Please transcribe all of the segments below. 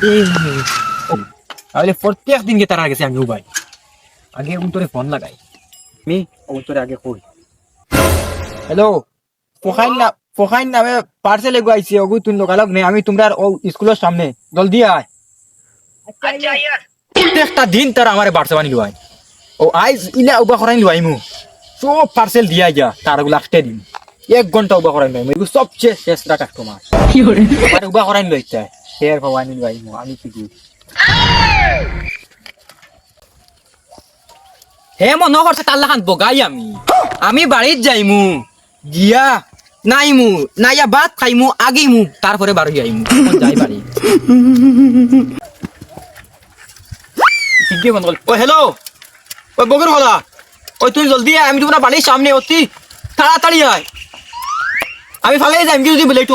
তাহলে প্রত্যেক দিন তার গেছে আমি উবাই। আগে উন্তরে ফোন লাগাই। আমি উন্তরে আগে কই? হ্যালো? ফোখাইন না ফোখাইন নামে পার্সেল এগো আইছি ওগু তুই লোকালক নে আমি তোমরা ও স্কুলের সামনে। জলদি আয়। প্রত্যেকটা দিন তার আমার বাড়ছে বানি লুয়াই ও আইজ ইলা উবা করাই লুয়াই মু। সব পার্সেল দিয়া যা তার লাস্টে দিন। এক ঘণ্টা উবা করাই এগুলো সবচেয়ে শেষরা কাস্টমার আর উবা করাই লই চাই ফের ভবানি লুয়াই মু আমি কি হে মনে করছে তার লাখান বগাই আমি। আমি বাড়িত যাইমু। গিয়া নাইমু, নাইয়া ভাত খাইমু আগেইমু তারপরে বাড়ি তখন যাই বাড়ি ঠিকই বন্ধ ও হ্যালো ওই বগর হলা। ওই তুই জলদি আয় আমি তোমার বাড়ির সামনে অতি তাড়াতাড়ি আয় আমি ফালে যাইম কি যদি বলে একটু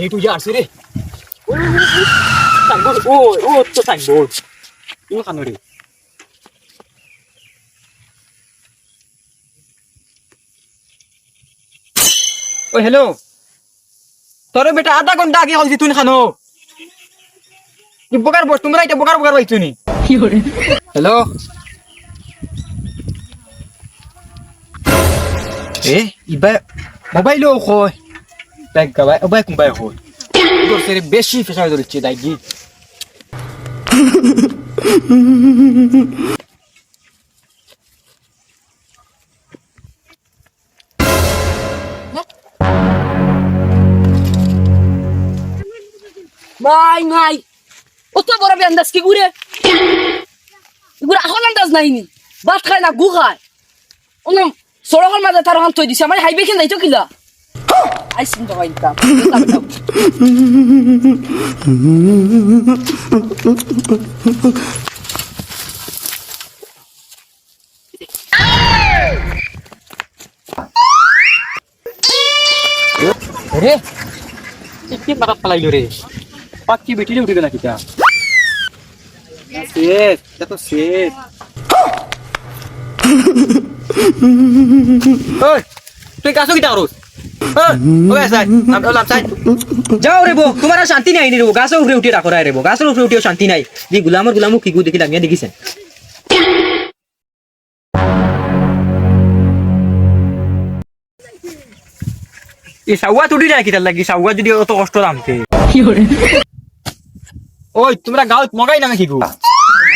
লেটু যা আসছে রে সাইনবোর্ড ও ও তো সাইনবোর্ড ইও খানো রে ও হ্যালো। তোরে বেটা আধা ঘণ্টা আগে হলছি তুই খানো। বোকার বস তোমরা এটা বোকার বোকার পাইছো নি? হ্যালো। এ ইবা মোবাইলও কয় তাই গাবাই ওবাই কোনবাই হয় তোর সেরে বেশি ফেসাই ধরছে, তাই কি? নাই নাই। অত বড় বেন্দাজ কি ঘুরে ঘুরে এখন আন্দাজ নাই নি। ভাত খায় না, গু খায়। ওনাম সড়কের মাঝে তার ওখান থই দিছে আমার হাইবে খেন যাইতো কিলা? আইসিন তো হইতাম রে কি মাথা ফালাইলো রে পাক্কি বেটিলে উঠে গেল কিটা শেষ এটা তো শেষ ওই তুই কাছো কিটা করস ওই সাই নাম লাম সাই তোমার শান্তি নাই নি রে বো গাছের উপরে উঠে রাখো রে বো গাছের উপরে উঠেও শান্তি নাই দি গুলামর গুলামু কি গু ইয়া দেখিছেন এই সাউয়া তুটি যায় কিটার লাগি সাউয়া যদি অত কষ্ট নামতে ওই তোমরা গাঁৱত মগাই নামে শিকো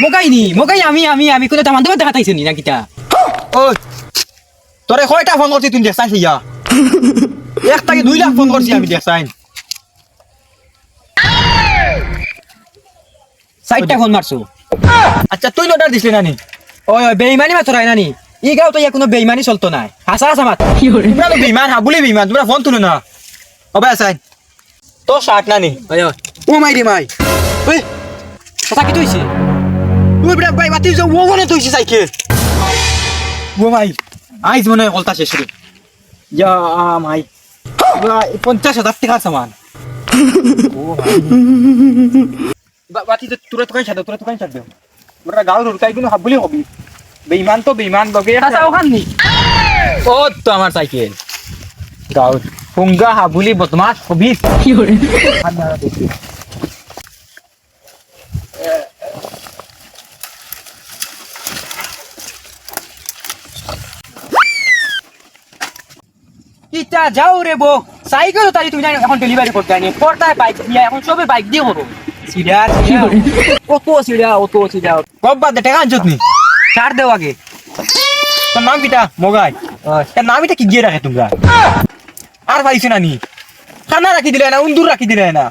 মগাই নি মগাই আমি আমি আমি কোনে তামান তোমার দেখা তাইছে নি না কিটা ওই তোরে কয়টা ফোন করছি তুই দেখছাই সিয়া একটাকে দুই লাখ ফোন করছি আমি দেখছাই চারটা ফোন মারছো। আচ্ছা তুই অর্ডার দিছিলি নানি? ওই ওই বেইমানি নানি? ই গাঁও তো ইয়া কোনো বেইমানি চলতো নাই। হাসা হাসা মাত তোমরা তো বেইমান হাবুলি বেইমান তোমরা ফোন তুলো না। অবাই আসাই তো শার্ট নানি। ও মাই রে মাই। ওই কথা কি তুইছে? তুই বিরাট ভাই মাতি ও মনে তুইছে সাইকেল। ও মাই আইজ মনে হয় কলতা শেষ রে ইয়া মাই পঞ্চাশ হাজার টাকার সামান। ও বাতি তো তোরা তো কাই ছাড় তোরা তো কাই ছাড় দেও ওরা গাঁও রুরকাই কিন্তু হাবুলি হবি। বেইমান তো বেইমান বগে আচ্ছা ওখান নি ও তো আমার সাইকেল গাও ফুঙ্গা হাবুলি বদমাস হবি। কিটা যাও রে বো সাইকেল তারি তুমি জানি এখন ডেলিভারি করতে আনি পর্দায় বাইক দিয়ে এখন সবে বাইক দিয়ে করো সিরিয়া সিরিয়া অত সিরিয়া অত সিরিয়া কব বাদ দে টাকা আনছত নি ছাড় দেও আগে। তোর নাম কিটা? মগাই। এর নাম এটা কি গিয়ে রাখে তোমরা? আর পাইছো না নি? খানা রাখি দিলে না উন্দুর রাখি দিলে না।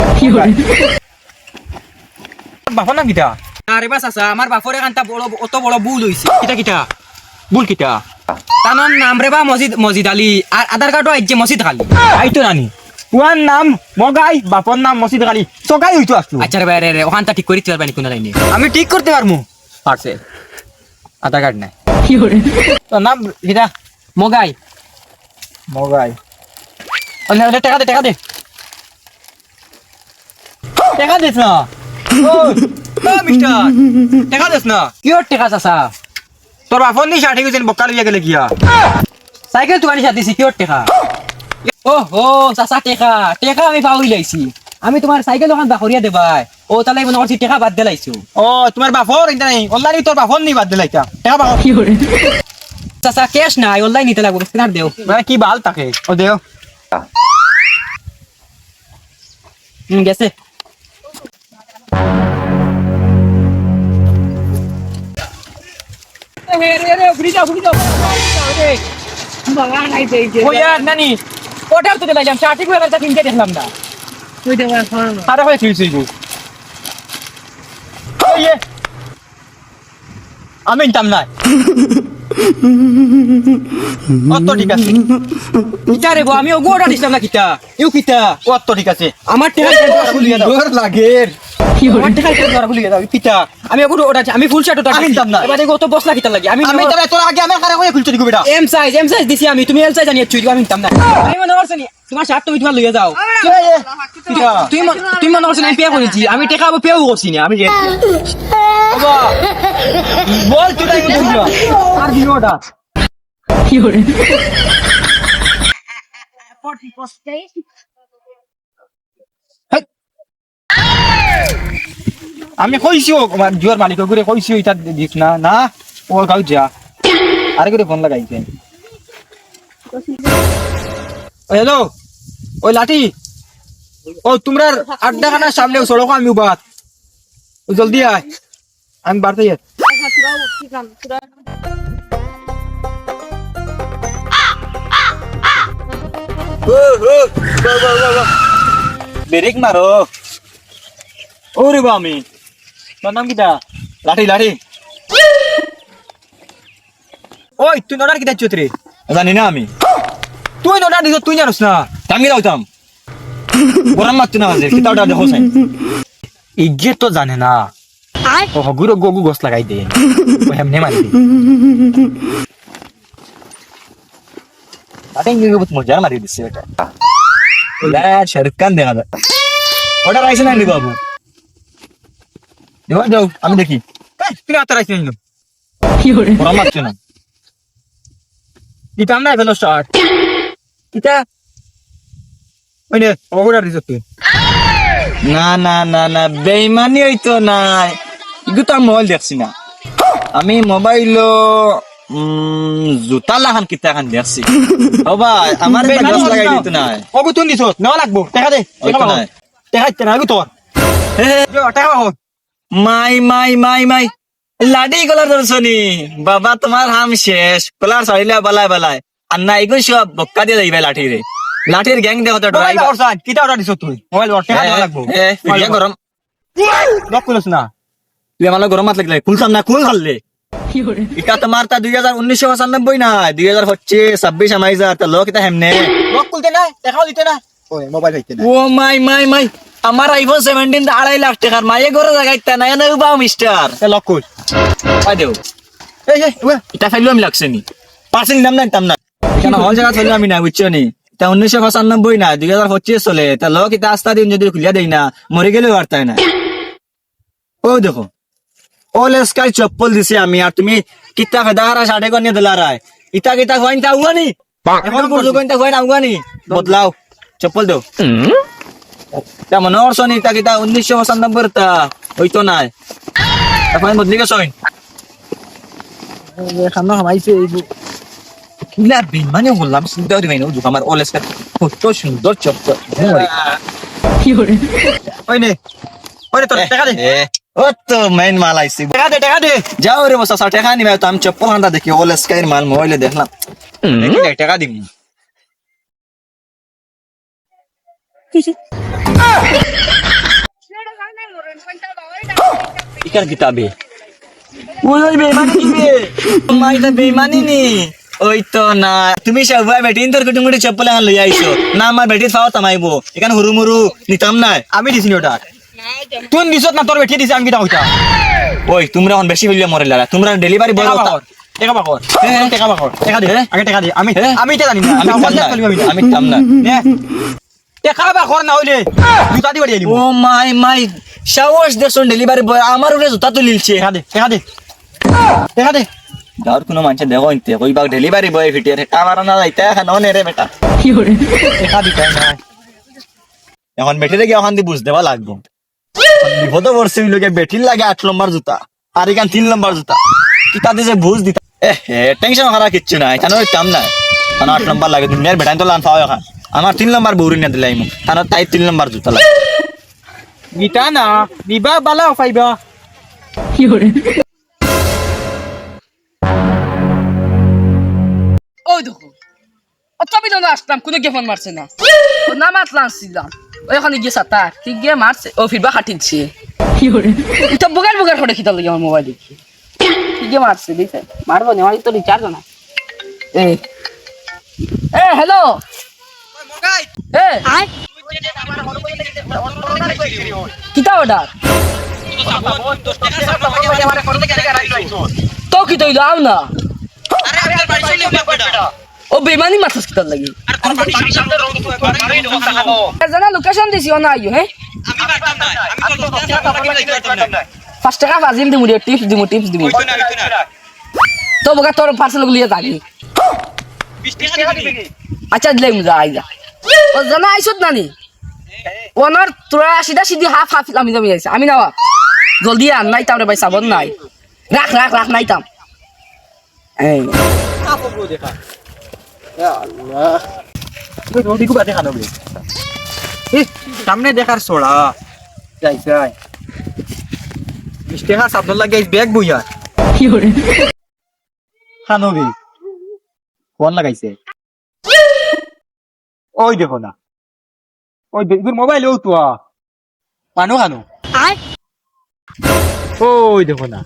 বাপর নাম কিটা? আরে বাস আসা আমার বাপরে কান্তা বড় অত বড় ভুল হইছে কিটা কিটা? ভুল কিটা? তানোর নাম রে বা মসজিদ মসজিদ আলী। আর আধার কার্ডও আইছে মসজিদ খালি আইতো নানি। কুয়ার নাম মগাই বাপর নাম মসজিদ আলী। চকাই হইতো আসলো আচ্ছা রে রে ওখানটা ঠিক করিতে পারবানি কোন লাইনে আমি ঠিক করতে পারমু পারছে আধার কার্ড নাই। তোর নাম কিটা মগাই। মগাই। অন্য টাকা দে টাকা দে। টাকা দিস না? ও মিস্টার টাকা দিস না? কিয়র টেকা চাচা? তোর বাপন নি ষাট গেছেন বকাল বিয়া গেলে গিয়া সাইকেল তো গাড়ি সাথে কিয়র টেকা? ও হো চাচা টেকা। টেকা আমি পাহরি লাইছি আমি তোমার সাইকেল ওখান বাহরিয়া দেবাই ও তাহলে মনে করছি টেকা বাদ দিলাইছো ও তোমার বাপর ইন্টা নাই। অনলাইন তোর বাপন নি বাদ দিলা ইটা টাকা বাপর চাচা ক্যাশ নাই অনলাইন নিতে লাগবে স্ক্যানার দেও। মানে কি বাল তাকে। ও দেও। হুম গেছে। ওটাও তো দিলাম চারটি করে একটা দেখলাম না। আরে হয়ে ছিলছি আমি ইনতাম নাই। অত ঠিক আছে। কিতা রে আমি ওগো অর্ডার দিছিলাম না কিতা? ইউ কিতা? অত ঠিক আছে। আমার খুলিয়ে লাগে। আমি ওগো অর্ডার আমি ফুল শার্ট অর্ডার আমি নিতাম না। এবারে কত বসলা কিতা লাগে। আমি আমি তবে তোর আগে আমার কারে খুলছি দিগো বেটা। এম সাইজ এম সাইজ দিছি আমি তুমি এল সাইজ আনিয়ে চুই আমি নিতাম না। আমি মনে করছি তোমার শার্ট তুমি তোমার লইয়া যাও। তুমি তুমি মনে করছি আমি পে করেছি আমি টেকা পেও করছি না আমি বল আমি কইছিও আমার জুয়ার মালিক ঘুরে কইছিও এটা দিস না না ও গাও যা। আরে করে ফোন লাগাইছে। হ্যালো ওই লাঠি। ও তোমরা আড্ডা খানার সামনে সড়ক আমি বাত জলদি আয়। আমি বাড়তে যাই ব্রেক মারো। ওরে বা আমি তোর নাম কিটা? লাঠি লাঠি। ওই তুই নডার কিটা চুতরে জানি না আমি। তুই নডার দিছ তুই জানোস না। টাঙ্গি রাউতাম। গরম মারতে না আছে কিটা ওটা দেখো সাই ইজ্জত তো জানে না। ও হগুরো গগু গস লাগাই দে। ও হেমনে মারি দে। আরে ইঙ্গি বহুত মজার মারি দিছে এটা ওলা শাহরুখ খান দেখা যায়। ওটা রাইছে না রে বাবু। দেওয়া যাও আমি দেখি। তুই আত্মা রাইছে না গরম লাগছে না। দিতাম না এগুলো স্টার্ট এটা ওই নে ওগুলা রিজত না না না না বেইমানি হইতো নাই। এগুলো তো মোবাইল দেখছি না। আমি মোবাইল জোতা লাহান কিতা খান দেখছি। ও ভাই আমার এটা লাগাই দিত না। ওগো তুই দিছ নেওয়া লাগবো টাকা দে নাই। দিতে না আগে তোর হে হে। টাকা বাবু মাই মাই মাই মাই। লাডি কলার দর্শনী। বাবা তোমার হাম শেষ। কলার সারিলা বালায় বালায় আর না এগুলো সব বক্কা দিয়ে যাইবে লাঠি রে লাঠির গ্যাং দেখো তো ড্রাইভার কিটা অর্ডার দিছ তুই? মোবাইল অর্ডার লাগবো? গরম লক করিস না? তুই আমার গরম হাত লাগলে। খুলছাম না খুল খাললে এটা তোমার তা দুই হাজার উনিশশো পঁচানব্বই না দুই হাজার হচ্ছে ছাব্বিশ আমাই যা তা লোক এটা হেমনে? লক খুলতে না দেখাও দিতে না ওই মোবাইল হইতে না ও মাই মাই মাই আমার আইফোন সেভেন্টিন আড়াই লাখ টাকার মায়ে গরো জায়গায় না এনে মিস্টার লক পাই দেও। এই এই ওয়া এটা ফেলল আমি লাগছে নি। পার্সেন্ট দাম না দাম না কেন হল জায়গা ফেলল আমি না বুঝছ নি? তা উনিশশো পঁচানব্বই না দুই হাজার পঁচিশ চলে। তা লোক এটা আস্তা দিন যদি খুলিয়া দেই না মরে গেলেও বার্তায় না। ও দেখো। ওল স্কাই চপ্পল দিছে আমি আর তুমি কিতা ফেদাহারা সাড়ে কন্যা দিলারায় ইতা কিতা হইন তা উগানি এখন পুরো কইন তা হইন উগানি বদলাও। চপ্পল দাও। তা মনে হরছ নি ইতা কিতা উনিশশো পঁচানব্বই তা হইতো নাই? এখন বদলি গেছ খানা খামাইছে কিলা বিমানে বললাম চিন্তা করি মাইনো দুঃখ আমার ওল কত সুন্দর চপ্পল ওই নে ওই নে তোর টাকা দে। তো মেইন মাল আইছি। টাকা দে টাকা দে। যাও রে বসা টাকা নিবে তো আমি চপ্পল হান্ডা দেখি ওল স্কাইর মাল মোবাইলে দেখলাম। দেখি দেখ, টাকা দিম। ইকার কিতাবে ওই ওই বেমানি নিবে মাইটা বেমানি নি। ওই তো না। তুমি সবাই বেটিন তোর কুটুম কুটি চপ্পল এখন লই আইছো না আমার বেটির ফাও তামাইবো। এখানে হুরু মুরু নিতাম না আমি দিছি নি ওটা। তুই দিছত না তোর বেঠিয়ে দিছে আমি কিটা হইতা ওই তোমরা এখন বেশি হইলে মরে লাগা তোমরা ডেলিভারি বয় টেকা টেকা বাকর হ্যাঁ। টেকা বাকর টেকা দে হ্যাঁ। আগে টেকা দে। আমি হ্যাঁ। আমি এটা জানি না। আমি আমি তাম না। কলিমা বিনা আমি তাম না টেকা হইলে জুতা দি বাড়ি ও মাই মাই সাহস দেখুন ডেলিভারি বয় আমার উপরে জুতা তুলিলছে। টেকা দে টেকা দে। টেকা দে। গাঁৱৰ কোনো মানুহে দেখো ইনতে কইবাক ডেলিভারি বয় না এখন নে রে বেটা। টেকা দিতে নাই। এখন লাগবো। বিপদ লোকে বেটির লাগে আট নম্বর জুতা আর এখান তিন নম্বর জুতা। তাতে যে বুঝ দিতা এ টেনশন করা কিচ্ছু নাই কেন কাম নাই। কেন আট নম্বর লাগে দুনিয়ার বেটাই তো লান পাও এখন। আমার তিন নম্বর বৌরি না দিলাই মোক কেন তাই তিন নম্বর জুতা লাগে গীতা না দিবা বালা পাইবা। ওই দেখো অত বিলন আসলাম কোনো ফোন মারছে না। ও না মাতলাম ওই ওখানে গিয়ে সাতার ঠিক গিয়ে মারছে ও ফিরবা হাঁটিলছে এটা বুগার বুগার করে খিতা লাগে আমার মোবাইল দেখি। ঠিক গিয়ে মারছে দেখছে মারবো না আমার তো রিচার্জ না এ এ হ্যালো কিতা অর্ডার তো কি তৈল আও না। ও বেমানি মাথাস কিতার লাগি। জানা লোকেশন দিছি ও না আইও হ্যাঁ পাঁচ টাকা বাজিম দিমু রে টিপস দিমু টিপস দিমু। তো বগা তোর পার্সেল গুলিয়ে যাবি। আচ্ছা দিলে যা আই যা ও জানা আইছত নানি? ওনার তোরা সিধা সিধি হাফ হাফ আমি যাবি আইছে আমি নাওয়া জলদি আন নাই তামরে ভাই সাবন নাই। রাখ রাখ রাখ নাই তাম। এই। দেখা আল্লাহ রোডি কো দেখা নবে সামনে দেখার সোড়া যাই মিষ্টি লাগে ব্যাগ বইয়া খানবি ফোন লাগাইছে। ওই দেখো না। ওই দেখুন মোবাইল ও তো মানো খানো ওই দেখো না।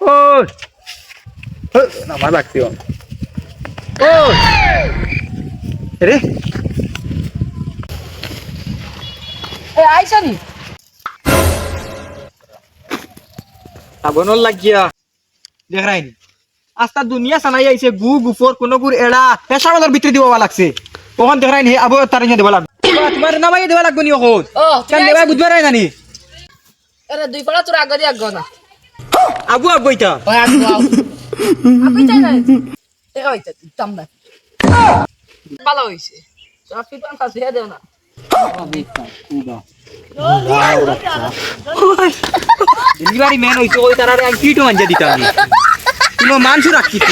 ওই। আমার লাগছে ও। ওই। রে। লাগিয়া দেখ রাইনি আস্তা দুনিয়া সানাই আইছে গু গুফর কোন গুর এড়া পেশা মালার ভিতরে দিবা লাগছে। ওখান দেখ রাইনি আবো তার নিয়ে দেবা লাগবে তোমার নামাই দেবা লাগবে নি ওখন কেন দেবা বুঝবা রাই নানি। আরে দুই পাড়া তোর আগে আগে না আগু আগু ইতা ওই আগে আও আমি চাই না দেখা হইছে তাম না ভালো হইছে কাছে দেও না ডেলিভারি ম্যান হইছে ওই তারারে আমি কিটো মানজা দিতা কোনো মানসু রাখছি না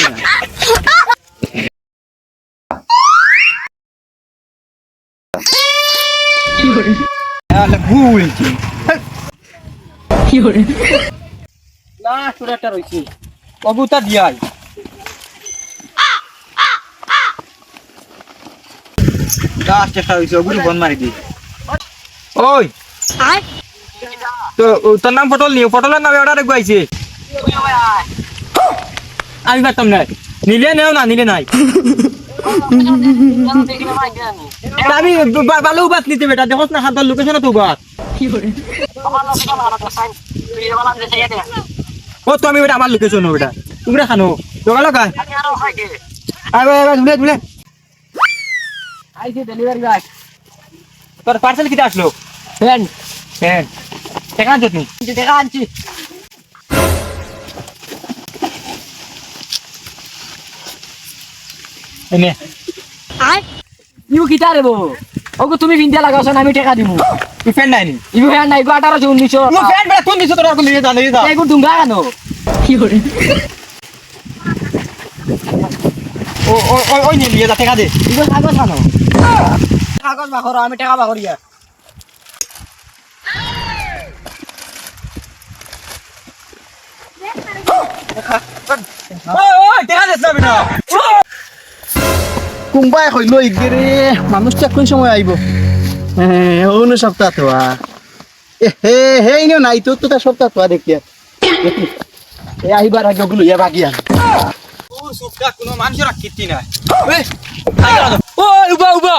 আলে ভুলছি না সুরাটা রইছে কবুতা দিয়াই তোর নাম পটল নিও পটলের নামে অর্ডার গুয়াইছে আমি পারতাম না নিলে নেও না নিলে নাই। আমি বা- ভালো বাত নিতে বেটা দেখো না হাত লোকেশন তো বাত ও তো আমি বেটা আমার লোকেশন বেটা। তুমি খানো। তোমরা কাই আরে আরে ধুলে আইছে ডেলিভারি তোর পার্সেল কিটা আসলো ফ্যান হ্যাঁ সেখানে যেত দেখা আনছি। এনে। ইউ কিতা রে বো। ওগো তুমি ভিন্দিয়া লাগাওছ না আমি টাকা দিমু। তুই ফ্যান নাই নি? ইউ হ্যাঁ নাই গো আঠারোশো উনিশশো ও ফ্যান বেটা কোন দিছ তোর কোন দিছ জানো দিছ এগো ডুঙ্গা কেন? ও ও ও ওই নিয়ে দিয়ে যা টাকা দে। ইগো কাগজ খানো কাগজ বাখর আমি টাকা বাখর ইয়া ওই ওই টাকা দে না। বেটা কোনবাই হইল ইগেরে মানুষটা কোন সময় আইব হ্যাঁ অন্য সপ্তাহ তো হে হে ইনো নাই তো তো সপ্তাহ তো দেখিয়া এ আহিবার আগে ওগুলো ইয়া বাগিয়া বাবুর সুখটা কোনো মানুষের আকৃতি নাই। ও উবা উবা।